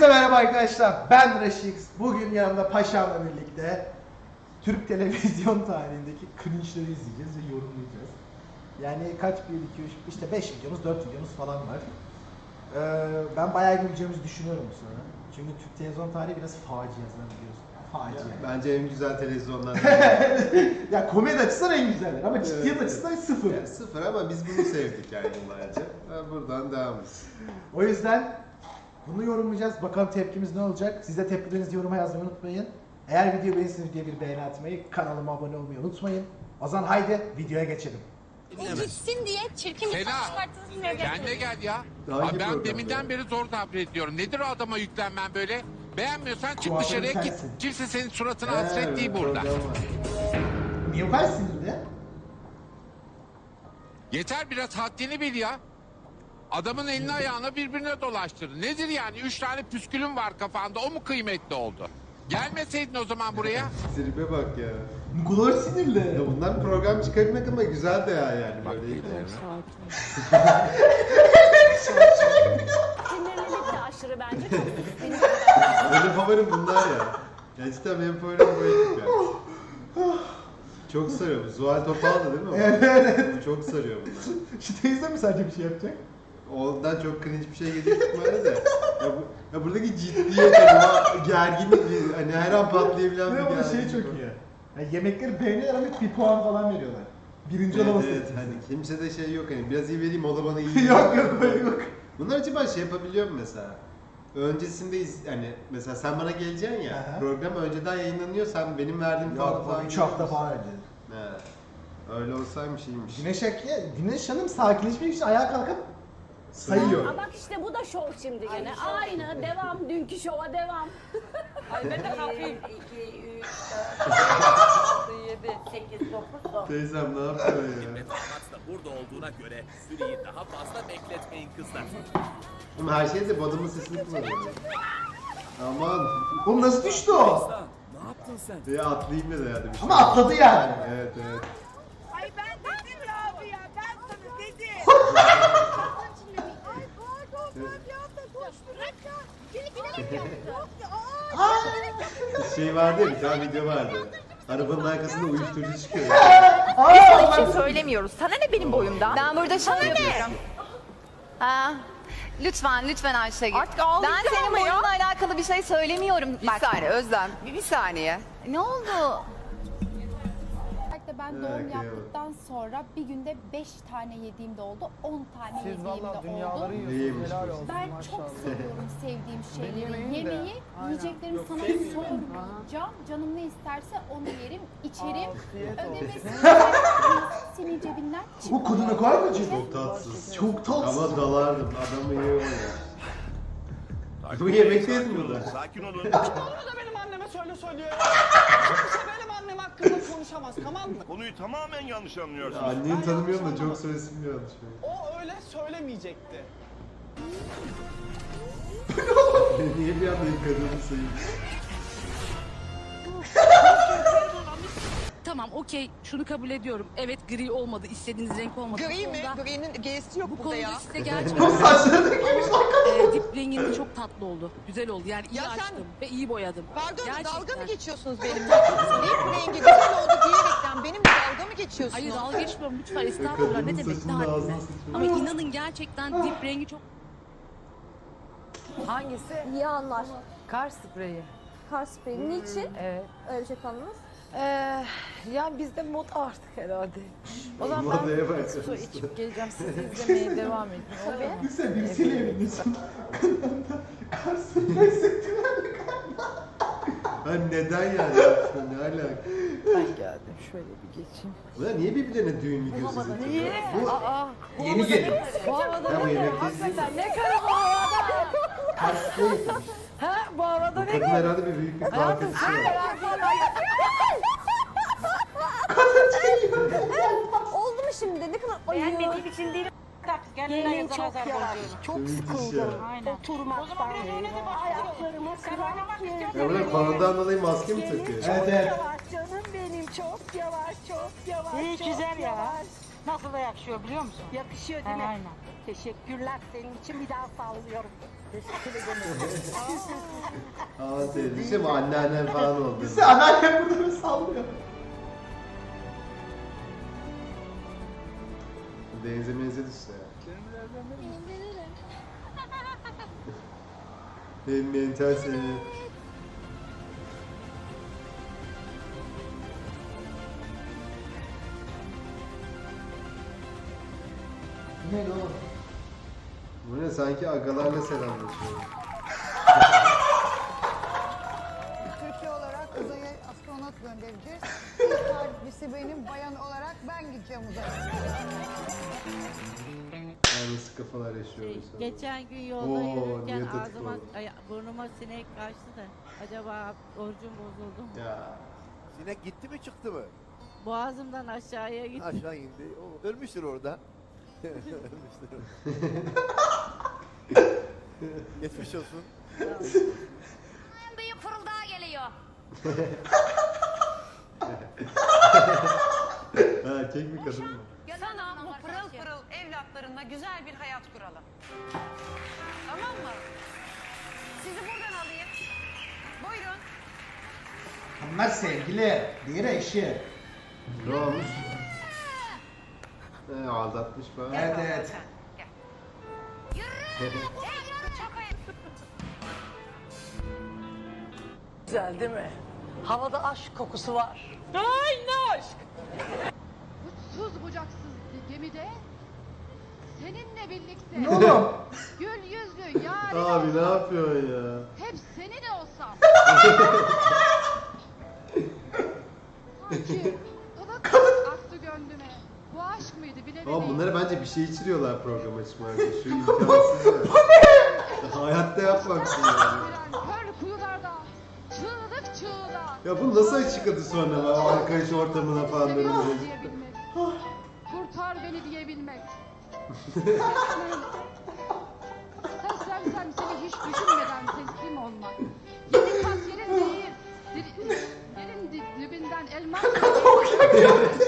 Herkese merhaba arkadaşlar. Ben Reşix. Bugün yanımda Paşam'la birlikte Türk televizyon tarihindeki cringe'leri izleyeceğiz ve yorumlayacağız. Yani kaç? 1, 2, 3, işte 5 videomuz, 4 videomuz falan var. Ee, ben bayağı güleceğimizi düşünüyorum bu sırada. Çünkü Türk televizyon tarihi biraz facia biliyorsun. Facia. Bence en güzel televizyonlar. ya komedi açısından en güzeller ama ciddiyet Evet. açısından sıfır. yani sıfır ama biz bunu sevdik yani yıllarca. Buradan devam O yüzden bunu yorumlayacağız. Bakalım tepkimiz ne olacak? Siz de tepkilerinizi yoruma yazmayı unutmayın. Eğer video beğenirseniz videoya bir beğeni atmayı, kanalıma abone olmayı unutmayın. O zaman haydi videoya geçelim. Gitsin diye çirkin bir Sena, çıkarttınız Kendine gel ya. Hangi Aa, ben program deminden beri zor sabrediyorum. Nedir o adama yüklenmen böyle? Beğenmiyorsan çık Kuaförü dışarıya git. sensin. Kimse senin suratına hasret değil burada. program var. Niye bu kadar sinirli? Yeter biraz haddini bil ya. Adamın elini ayağını birbirine dolaştır. Nedir yani? Üç tane püskülün var kafanda. O mu kıymetli oldu? Gelmeseydin o zaman buraya. Tribe bak ya. Bu kadar sinirli. Ya bundan program çıkartmak ama güzel de ya yani böyle. Sinirlilik de aşırı bence. Çok sinirli. Benim favorim bunlar ya. Gerçekten benim favorim bu ekip yani. Çok sarıyor bu. Zuhal Topal da değil mi? o? Evet, evet. Bu çok sarıyor bunlar. Şu teyze mi sadece bir şey yapacak? Ondan çok cringe bir şey gelecek ihtimalle de. Ya, bu, ya buradaki ciddiyet hani o gerginlik hani her an patlayabilen bir Ve şey çok iyi. Yani yemekleri beğeniyorlar ama bir puan falan veriyorlar. Birinci Evet, olaması. evet hani kimse de şey yok hani biraz iyi vereyim o da bana iyi. yok yok yok. Bunlar acaba şey yapabiliyor mu mesela? Öncesinde iz, hani mesela sen bana geleceksin ya Aha. program önceden yayınlanıyor sen benim verdiğim puanı falan 3 görüyor hafta falan önce. He. Öyle olsaymış iyiymiş. Güneş Akya, Güneş Hanım sakinleşmek için ayağa kalkıp sayıyor. Aa, bak işte bu da şov şimdi gene. Aynı devam. Dünkü şova devam. Ay ben de kalkayım. 2, 3, 4, 6, 7, 8, 9, 10. Teyzem ne yapıyor ya? Ahmet da burada olduğuna göre süreyi daha fazla bekletmeyin kızlar. Ama her şeyde de badımın sesini kullanıyor. Aman. Oğlum nasıl düştü o? Lan ne yaptın sen? Diye atlayayım dedi ya demiş. Ama atladı yani. Evet evet. Ay ben dedim ya abi ya ben sana dedim. Ay pardon ben ya da koşturak ya. Beni bilerek yaptı. Yok ya. Aa, Şey vardı ya bir tane video vardı. Arabanın arkasında uyuşturucu çıkıyor. Aa, Bir şey söylemiyoruz. Sana ne benim boyumdan? Ben burada şey yapıyorum. Ha, lütfen lütfen Ayşegül. Artık ben ağlayacağım senin ama ya. boyunla alakalı bir şey söylemiyorum. Bir Bak, saniye Özlem, bir, bir saniye. Ne oldu? Ben Ha, doğum kıyamam. yaptıktan sonra bir günde 5 tane yediğim de oldu, 10 tane yediğim de oldu. Neymiş bu? Ben çok seviyorum sevdiğim şeyleri. Yemeği, yiyeceklerimi sana sormayacağım. Canım ne isterse onu yerim, içerim. Ödemesini senin cebinden Bu kadına kadar mı? Çok tatsız. Çok tatsız. Ama dalardım. Adamı iyi oynuyor. Bu yemekteyiz mi burada? Sakin olun. Onu da benim anneme söyle söylüyor ya. Kimse benim annem hakkında konuşamaz tamam mı? Konuyu tamamen yanlış anlıyorsunuz. Anneni tanımıyorum da çok söylesim yanlış. O öyle söylemeyecekti. Niye bir anda kadını sayayım? Tamam okey şunu kabul ediyorum. Evet gri olmadı. istediğiniz renk olmadı. Gri Bu mi? konuda- Gri'nin G'si yok Bu burada konuda ya. size Bu gerçekten saçları da giymiş e, dip renginde çok tatlı oldu. Güzel oldu. Yani iyi Ya sen- açtım ve iyi boyadım. Pardon Gerçekten. dalga mı geçiyorsunuz benimle? Lip rengi güzel oldu diyerekten benimle dalga mı geçiyorsunuz? Hayır dalga geçmiyorum lütfen estağfurullah ne Kadının demek ağzına sıçrıyor. Ama inanın gerçekten dip rengi çok Hangisi? Yanlar. Kar spreyi. Kar spreyi. Niçin? Evet. Öyle bir şey kullandınız. Ee, yani bizde mod artık herhalde. O zaman Modaya ben başlamıştı. su içip geleceğim. Siz izlemeye devam edin. mu? Lise birisiyle evleniyorsun. Kadından da kar sprey sıktılar. Ha neden yani? Ne alaka? Ben geldim. Şöyle bir geçeyim. Ulan niye birbirlerine düğün videosu izletiyor? Bu Aa, Yeni gelin. bu havada izleyeyim Hakikaten ne kadar havada? Kar sprey yapmış. Ha bu havada ne kadın herhalde bir büyük bir Hayatım sen var. Oldu mu şimdi? Ne kadar ayı. için değil. Yemeğin çok yavaş. Çok Müthiş sıkıldım. ya. Aynen. Oturmaktan. Ayaklarıma kırak Ya buna koronadan dolayı maske mi takıyor? Evet evet. Yavaş canım benim çok yavaş çok yavaş. İyi çok güzel ya. yavaş. Nasıl da yakışıyor biliyor musun? Yakışıyor değil mi? Aynen. Teşekkürler senin için bir daha sallıyorum. Teşekkür ederim. Aa teyze şey mi anneannem falan oldu. Biz anneannem burada bir sallıyor. Denize menze düşse ya. Benim mental seni. Ne oğlum? Bu ne sanki agalarla selamlaşıyor. Türkiye olarak uzaya astronot göndereceğiz. İlk benim, bayan olarak ben gideceğim uzaya. Yani nasıl kafalar yaşıyoruz. Geçen gün yolda Oo, yürürken niyet ağzıma, ay, burnuma sinek kaçtı da acaba orucum bozuldu mu? Ya. Sinek gitti mi çıktı mı? Boğazımdan aşağıya gitti. Aşağı indi. O ölmüştür orada. Geçmiş olsun. Büyük fırıldağa geliyor. Ha, erkek mi kadın mı? Sana bu pırıl pırıl evlatlarınla güzel bir hayat kuralım. Tamam mı? Sizi buradan alayım. Buyurun. Onlar sevgili, diğeri eşi. Ne olmuş? He, aldatmış falan. Evet evet. Güzel değil mi? Havada aşk kokusu var. Ay ne aşk. Uçsuz bucaksız bir gemide seninle birlikte Ne oğlum? gül yüzlü yarın Abi ne yapıyorsun ya? hep senin olsam. Sanki ılık aktı gönlüme. Bu aşk mıydı bilemedim. Ama bunları bence bir şey içiriyorlar programa çıkmak için. Şu imkansız ya. Hayatta yapmaksın yani. Kör kuyularda çığlık çığlığa. Ya bu nasıl açıkladı sonra lan arkadaş ortamına falan böyle Seviyorum böyle. diyebilmek. Kurtar beni diyebilmek. Seslensem seni hiç düşünmeden teslim olmak. Yedi kat yerin değil. dir- Yerin di- dibinden elmas.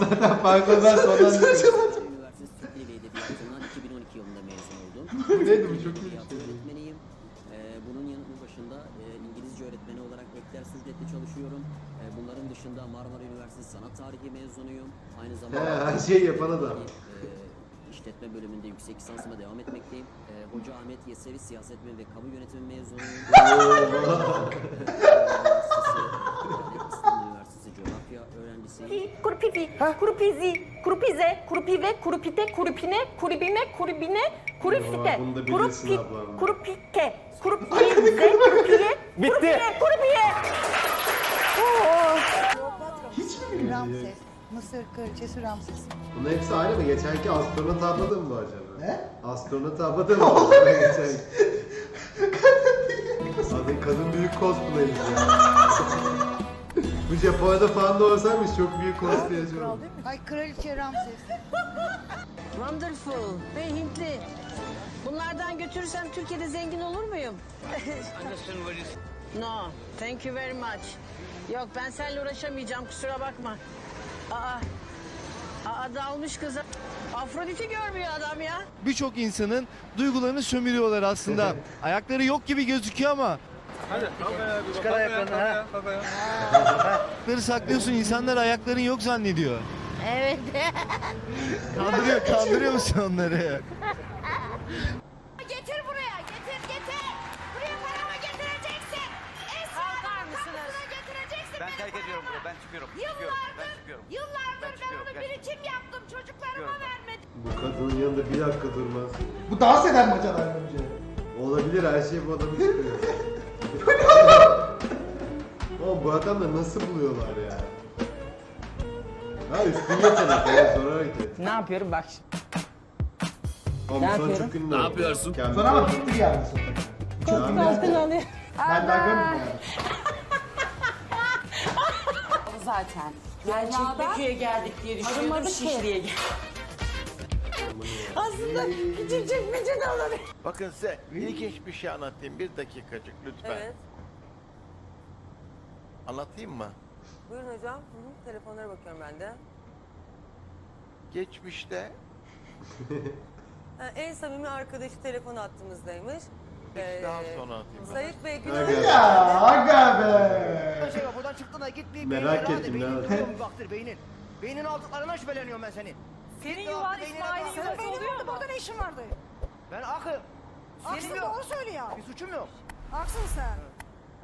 Zaten farklıdan sonradan Üniversitesi Türk Dili ve Edebiyatı'ndan 2012 yılında mezun oldum. Neydi bu? Çok iyi şey. öğretmeniyim. Ee, bunun yanı başında e, İngilizce öğretmeni olarak Bekler Sürdet'te çalışıyorum. Ee, bunların dışında Marmara Üniversitesi Sanat Tarihi mezunuyum. Aynı zamanda... He, her şeyi yapan adam. E, işletme bölümünde yüksek lisansıma devam etmekteyim. Ee, Hoca Ahmet Yesevi Siyaset Bilimi ve Kamu Yönetimi mezunuyum. İstanbul Üniversitesi Coğrafya öğrencisiyim. Kurupipi, kurupizi, kurupize, kurupive, kurupite, kurupine, kuribime, kuribine, kurifite, Aa, bunu da bilirsin kurupi, ablam. kurupike, kurupize, kurupiye, kurupiye, kurupiye. Oo. Hiç mi bilmiyor? Ramses, Mısır kraliçesi Ramses. Bunların hepsi aynı mı? Geçenki astronot abla da mı bu acaba? Ne? Astronot abla da mı? Geçen... Abi kadın büyük cosplayci ya. Bu Japonya'da falan da olsaymış çok büyük değil mi? Ay kraliçe Ramses. Wonderful ve Hintli. Bunlardan götürürsem Türkiye'de zengin olur muyum? no, thank you very much. Yok ben seninle uğraşamayacağım kusura bakma. Aa, aa dalmış kıza. Afrodit'i görmüyor adam ya. Birçok insanın duygularını sömürüyorlar aslında. Ayakları yok gibi gözüküyor ama. Çıkar ayaklarını ha. Ayakları saklıyorsun insanlar ayakların yok zannediyor. Evet. Kandırıyor, kandırıyor musun onları? Ben çıkıyorum. Çıkıyorum. Ben Yıllardır, çıkıyorum. yıllardır Ben ben, çıkıyorum, gerçekten. birikim yaptım. Çocuklarıma Çıkıyorum. vermedim. Bu kadının yanında bir dakika durmaz. Bu dans eden mi acaba önce? Olabilir her şey bu adamı çıkıyor. Oğlum bu adamları nasıl buluyorlar ya? Ha üstün yetenek ya sonra hareket. Ne yapıyorum bak. Oğlum son çok ünlü Ne yapıyorsun? Sonra ama bitti geldi sonra. Çok ünlü. alıyor. Ben daha görmedim yani. Zaten. Gerçekten geldik diye düşünüyordum. Şişli'ye geldik. Aslında küçücük bir canavar. Bakın size ilginç bir şey anlatayım. Bir dakikacık lütfen. Evet. Anlatayım mı? Buyurun hocam. Hı hı, Telefonlara bakıyorum ben de. Geçmişte Ha, en samimi arkadaşı telefon attığımızdaymış. Daha sonra atayım. Sayık Bey Aga. Ya aga be. Şey bak buradan çıktın da gitmeyip Merak ettim, hadi ne beynin mu baktır beynin. Beynin aldıklarına şüpheleniyorum ben senin. Senin yuvan İsmail'in baktı. yuvası Benim oluyor orada mu? burada ne işin vardı? Ben akım. Aksın Senin yok. doğru söyle ya. Bir suçum yok. Aksın sen.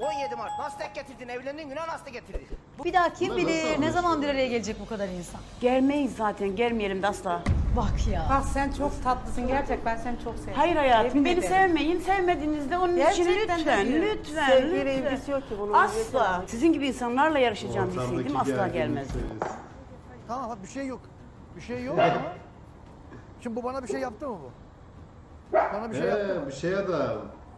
17 Mart nasıl tek getirdin evlendiğin güne nasıl getirdin? Bir daha kim bilir ne zaman bir araya gelecek bu kadar insan. Gelmeyiz zaten gelmeyelim de asla. Bak ya. Bak sen çok tatlısın gerçek ben seni çok seviyorum. Hayır hayatım Yemin beni ederim. sevmeyin. Sevmediğinizde onun için Gerçekten lütfen lütfen Sevgiyle lütfen. ilgisi yok ki bunun. Asla. Sizin gibi insanlarla yarışacağım bilseydim asla gelmezdim. Tamam bak bir şey yok. Bir şey yok ama. Şimdi bu bana bir şey yaptı mı bu? Bana bir şey yaptı He mı? bir şey adam.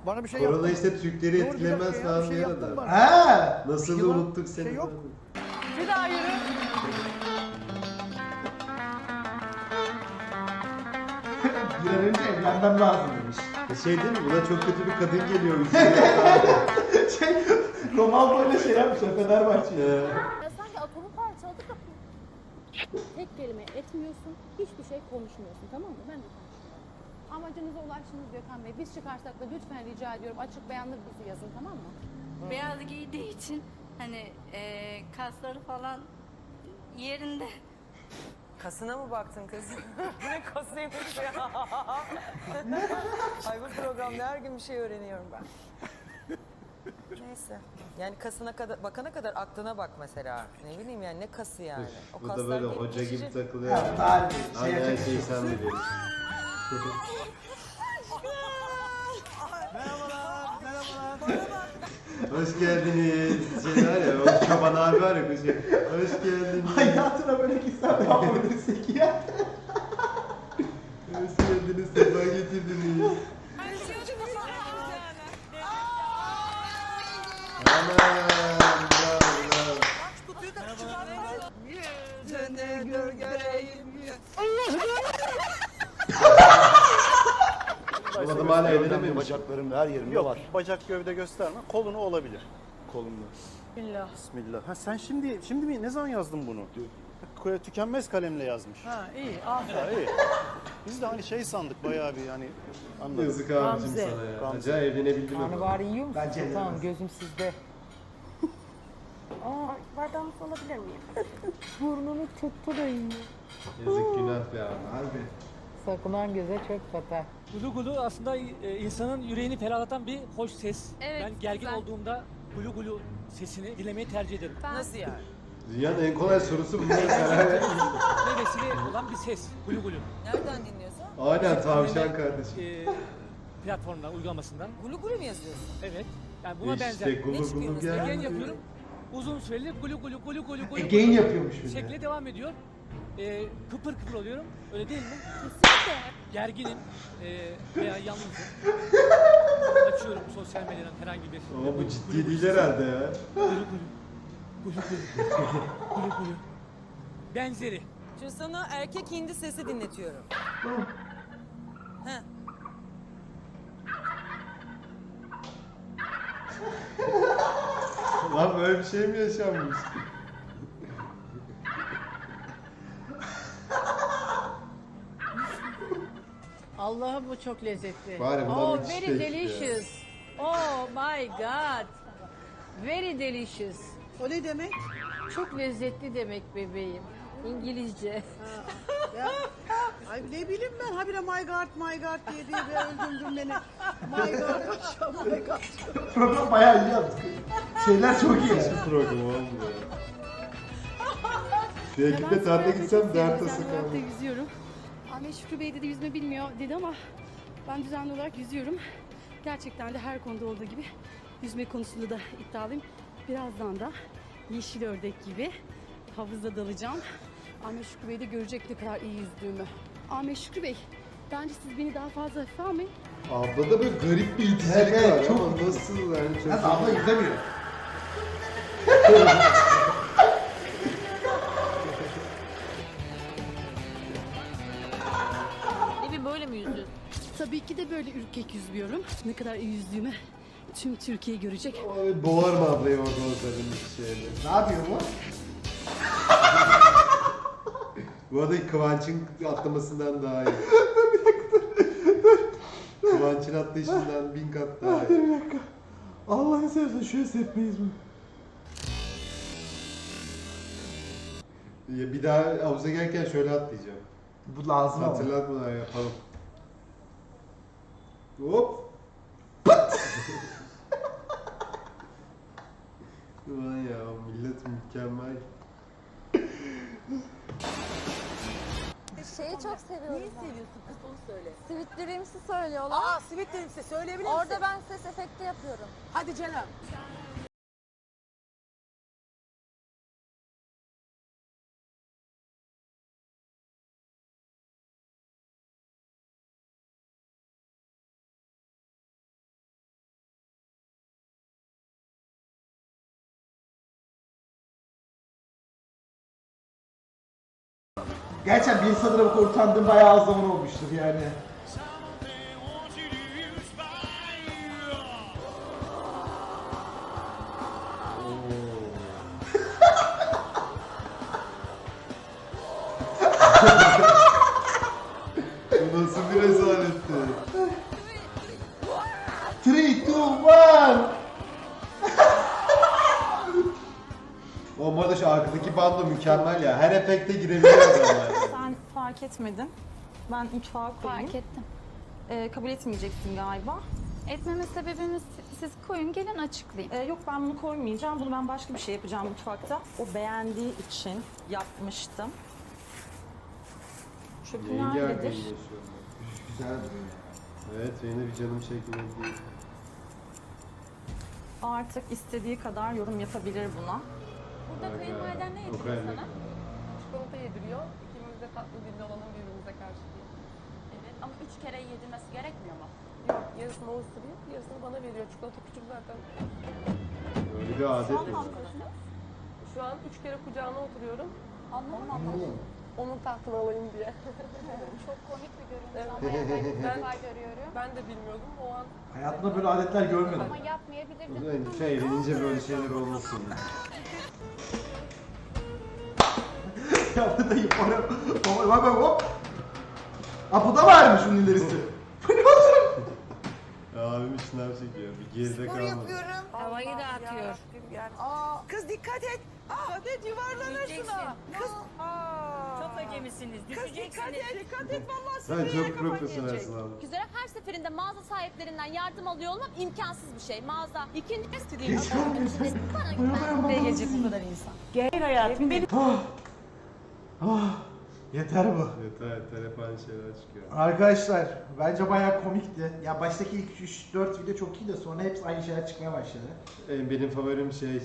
Bana bir şey Korona yaptı mı? işte Türkleri Doğru, bir dakika etkilemez ya, bir şey diyor yaptın adam. bana. Nasıl da Şey unuttuk bir seni. şey yok. Bir daha yürü. Bir an önce evlenmem lazım demiş. Şey değil mi? Buna çok kötü bir kadın geliyor. şey, Ronaldo öyle şey yapmış ya Fenerbahçe'ye. Ya sanki atomu parçaladık da tek kelime etmiyorsun, hiçbir şey konuşmuyorsun tamam mı? Ben de konuşmuyorum. Amacınıza ulaştınız Gökhan Bey. Biz çıkarsak da lütfen rica ediyorum açık beyanlı bizi yazın tamam mı? Beyaz giydiği için hani eee kasları falan yerinde. Kasına mı baktın kız? ne kasıymış ya? Ay bu programda her gün bir şey öğreniyorum ben. Neyse. Yani kasına kadar bakana kadar aklına bak mesela. Ne bileyim yani ne kası yani. O Bu da kaslar böyle gelip hoca gibi takılıyor. Ya tarih, şey Aynı her şeyi şey sen de Hoş geldiniz. Şey var ya, o çoban abi var ya, bu şey. Hoş geldiniz. Hayatına böyle gitsen ne yapabilirsek ya. Hoş geldiniz, sefa getirdiniz. Adam hala evlenememiş. Bacaklarım her yerimde Yok, var. bacak gövde gösterme. Kolunu olabilir. Kolumda. Bismillah. Bismillah. Ha sen şimdi şimdi mi ne zaman yazdın bunu? K- Tükenmez kalemle yazmış. Ha iyi aferin. Ha, iyi. Biz de hani şey sandık bayağı bir hani anladık. Yazık abicim Gamze. sana ya. Gamze. Acayip evlenebildim ama. Karnabahar yiyor musun? Bence Tamam yemez. gözüm sizde. Aa bardağımı alabilir miyim? Burnunu tuttu da yiyor. Yazık günah be abi. Harbi. Sakınan göze çöp batar. Gulu gulu aslında e, insanın yüreğini ferahlatan bir hoş ses. Evet, ben gergin güzel. olduğumda gulu gulu sesini dinlemeyi tercih ederim. Nasıl yani? Dünyanın en kolay sorusu bunlara karar vesile olan bir ses. Gulu gulu. Nereden dinliyorsun? Aynen tavşan kardeşim. E, platformdan, uygulamasından. Gulu gulu mu yazıyorsun? Evet. Yani buna İşte benzer. gulu Ne gulu? Again geldi. yapıyorum. Uzun süreli gulu gulu gulu gulu gulu. Again yapıyormuş bir. Şekle devam ediyor. E, kıpır kıpır oluyorum. Öyle değil mi? Kesinlikle. Gerginim e, veya yalnızım. Açıyorum sosyal medyadan herhangi bir... Ama bu ciddi değil herhalde ya. Gulu gulu. Gulu gulu. Gulu gulu. Benzeri. Şimdi sana erkek hindi sesi dinletiyorum. Heh. Lan böyle bir şey mi yaşanmış? Allah'ım bu çok lezzetli. Bari oh, müthiş very ya. delicious. Oh my god. Very delicious. O ne demek? Çok lezzetli demek bebeğim. İngilizce. Ya, ay ne bileyim ben habire my god my god diye diye bir öldürdün beni. My god, my god. Program bayağı iyi yaptık. Şeyler çok iyi. Şu program oğlum ya. Gitme tatile gitsem dert tası kaldı. yüzüyorum. Ahmet Şükrü Bey dedi yüzme bilmiyor dedi ama ben düzenli olarak yüzüyorum. Gerçekten de her konuda olduğu gibi yüzme konusunda da iddialıyım. Birazdan da yeşil ördek gibi havuzda dalacağım. Ahmet Şükrü Bey de görecek ne kadar iyi yüzdüğümü. Ahmet Şükrü Bey, bence siz beni daha fazla hafife almayın. Ablada böyle garip bir evet, var çok- nasıl yani çok... Abla yüzemiyor. Tabii ki de böyle ürkek yüzmüyorum. Ne kadar iyi yüzdüğümü tüm Türkiye görecek. Ay, Boğar mı ablayı orada olsa bir şeyle? Ne yapıyor bu? Bu arada Kıvanç'ın atlamasından daha iyi. Kıvanç Kıvanç'ın attığı işinden bin kat daha iyi. bir dakika. Allah'ını seversen şöyle sepmeyiz bunu. Ya bir daha havuza gelirken şöyle atlayacağım. Bu lazım ama. Hatırlatmadan yapalım. Hop. Ulan ya millet mükemmel. Şeyi çok seviyorum. Neyi seviyorsun kız onu söyle. Sweet Dreams'i söylüyorlar. Aa Sweet Dreams'i söyleyebilir misin? Orada ben ses efekti yapıyorum. Hadi canım. Gerçekten bir insanlara bu kadar utandığım bayağı az zaman olmuştur yani. Bando mükemmel ya. Her efekte girebiliyor adamlar. Sen fark etmedin. Ben mutfağa koyayım. Fark ettim. Ee, kabul etmeyeceksin galiba. Etmeme sebebimiz siz koyun gelin açıklayayım. Ee, yok ben bunu koymayacağım. Bunu ben başka bir şey yapacağım mutfakta. O beğendiği için yapmıştım. Çöpü Yenge nerededir? arkadaşlar. Güzel duruyor. Evet de bir canım çekmedi değil. Artık istediği kadar yorum yapabilir buna. Burada kayınvaliden ne yediriyor sana? Çikolata yediriyor. İkimiz de tatlı dilli olalım birbirimize karşı diye. Evet ama üç kere yedirmesi gerekmiyor mu? Yok yarısını o ısırıyor, yarısını bana veriyor. Çikolata küçük zaten. Öyle bir adet mi? Şu an üç kere kucağına oturuyorum. Anlamadım. Onun tahtını alayım diye. Çok komik bir görüntü ama ben ilk Ben- defa görüyorum. Ben de bilmiyordum. O an Hayatımda böyle adetler görmedim. Ama yapmayabilirdim. Şey evlenince böyle şeyler olmasın. Ya bu da yaparım. Bak bak bak hop. Aa bu da varmış bunun ilerisi. Bu ne oğlum? Abim şınav çekiyor. Bir geride kalmadı. Havayı da atıyor. Aa, kız dikkat et. Aa, de yuvarlanırsın ha. Kız. Aa. Çok acemisiniz. Kız dikkat et, dikkat et vallahi Sen Safiye'ye çok kafan profesyonelsin gelecek. abi. Güzel her seferinde mağaza sahiplerinden yardım alıyor olmam imkansız bir şey. Mağaza. İkinci Geç kalmıyorsun. Buraya gelecek bu kadar insan. Gel hayatım benim. Ah. Ah. Yeter bu. Yeter yeter hep aynı şeyler çıkıyor. Arkadaşlar bence bayağı komikti. Ya baştaki ilk 3-4 video çok iyi de sonra hepsi aynı şeyler çıkmaya başladı. Benim favorim şey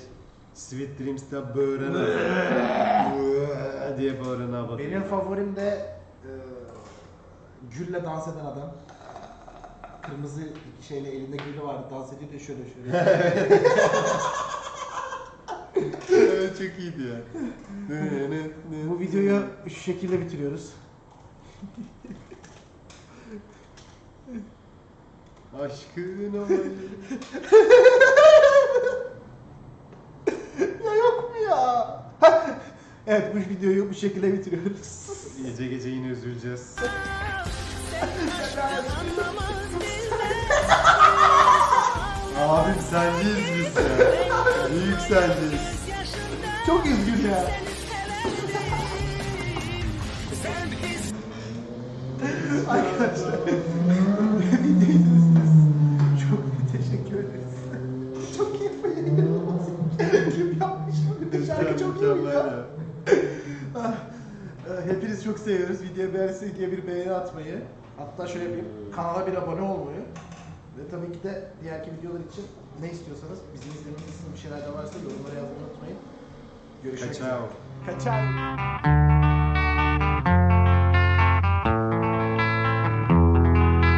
Sweet Dreams'ta böğren adam. diye bağıran abi. Benim favorim de e, Gül'le dans eden adam. Kırmızı şeyle elinde gülü vardı dans ediyor şöyle şöyle. çok iyiydi ya. Bu videoyu şu şekilde bitiriyoruz. Aşkın olayı. ya yok mu ya? evet bu videoyu bu şekilde bitiriyoruz. Gece gece yine üzüleceğiz. Abim sendeyiz biz ya. Büyük sendeyiz. Çok üzgün ya. Arkadaşlar videoyu izlediğiniz çok teşekkür ederiz. Çok iyi yayınlaması. Kim yapmış bunu? Şarkı çok iyi ya. Hepiniz çok seviyoruz. Videoya beğendiyseniz diye bir beğeni atmayı. Hatta şöyle yapayım. Kanala bir abone olmayı. Ve tabii ki de diğerki videolar için ne istiyorsanız bizim izlememiz için bir şeyler de varsa yorumlara yazmayı unutmayın. Görüşmek Kaçao. üzere. Kaçao.